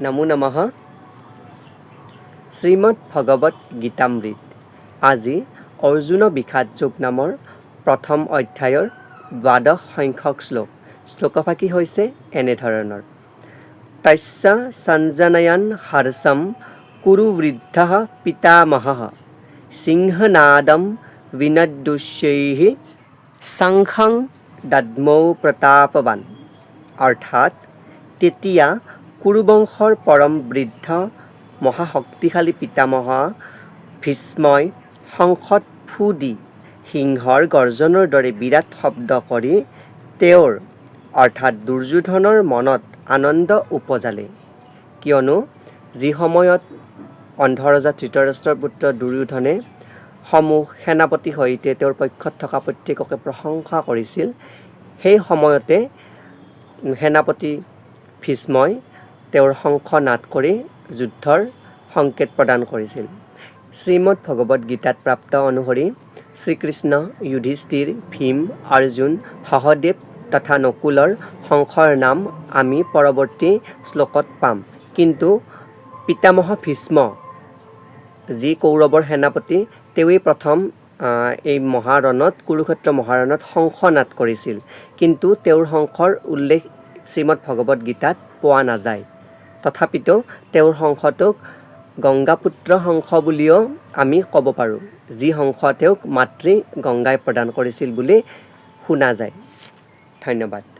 নমো নমঃ শ্ৰীমদ ভগৱত গীতামৃত আজি অৰ্জুন বিষাদ যোগ নামৰ প্ৰথম অধ্যায়ৰ দ্বাদশ সংখ্যক শ্লোক। শ্লোকভাষী হৈছে এনেধৰণৰ। তস্য সঞ্জনয়ন হৰ্ষম কুৰু বৃদ্ধ পিতামহ সিংহনাদম বিনদুষ্যৈः শংখং দদ্মৌ প্ৰতাপৱান অৰ্থাৎ তেতিয়া কুৰুবংশৰ পৰম বৃদ্ধ মহাশক্তিশালী পিতামহ ভীষ্মই শংখত ফু দি সিংহৰ গৰ্জনৰ দৰে বিৰাট শব্দ কৰি তেওঁৰ অৰ্থাৎ দুৰ্যোধনৰ মনত আনন্দ উপজালে। কিয়নো যি সময়ত অন্ধৰজা ধৃতৰাষ্ট্ৰৰ পুত্ৰ দুৰ্যোধনে সমূহ সেনাপতিৰ সৈতে তেওঁৰ পক্ষত থকা প্ৰত্যেককে প্ৰশংসা কৰিছিল সেই সময়তে সেনাপতি ভীষ্মই তেওঁৰ শংখ নাদ কৰি যুদ্ধৰ সংকেত প্ৰদান কৰিছিল। শ্ৰীমদ ভগৱদ গীতাত প্ৰাপ্ত অনুসৰি শ্ৰীকৃষ্ণ যুধিষ্ঠিৰ ভীম অৰ্জুন সহদেৱ তথা নকুলৰ শংখৰ নাম আমি পৰৱৰ্তী শ্লোকত পাম। কিন্তু পিতামহ ভীষ্ম যি কৌৰৱৰ সেনাপতি তেওঁৱেই প্ৰথম এই মহাৰণত কুৰুক্ষেত্ৰ মহাৰণত শংখ নাদ কৰিছিল। কিন্তু তেওঁৰ শংখৰ উল্লেখ শ্ৰীমদ ভগৱদ গীতাত পোৱা নাযায়। তথাপিতো তেওঁৰ শংখটোক গংগাপুত্ৰ শংখ বুলিও আমি ক'ব পাৰোঁ। যি শংখ তেওঁক মাতৃ গংগাই প্ৰদান কৰিছিল বুলি শুনা যায়। ধন্যবাদ।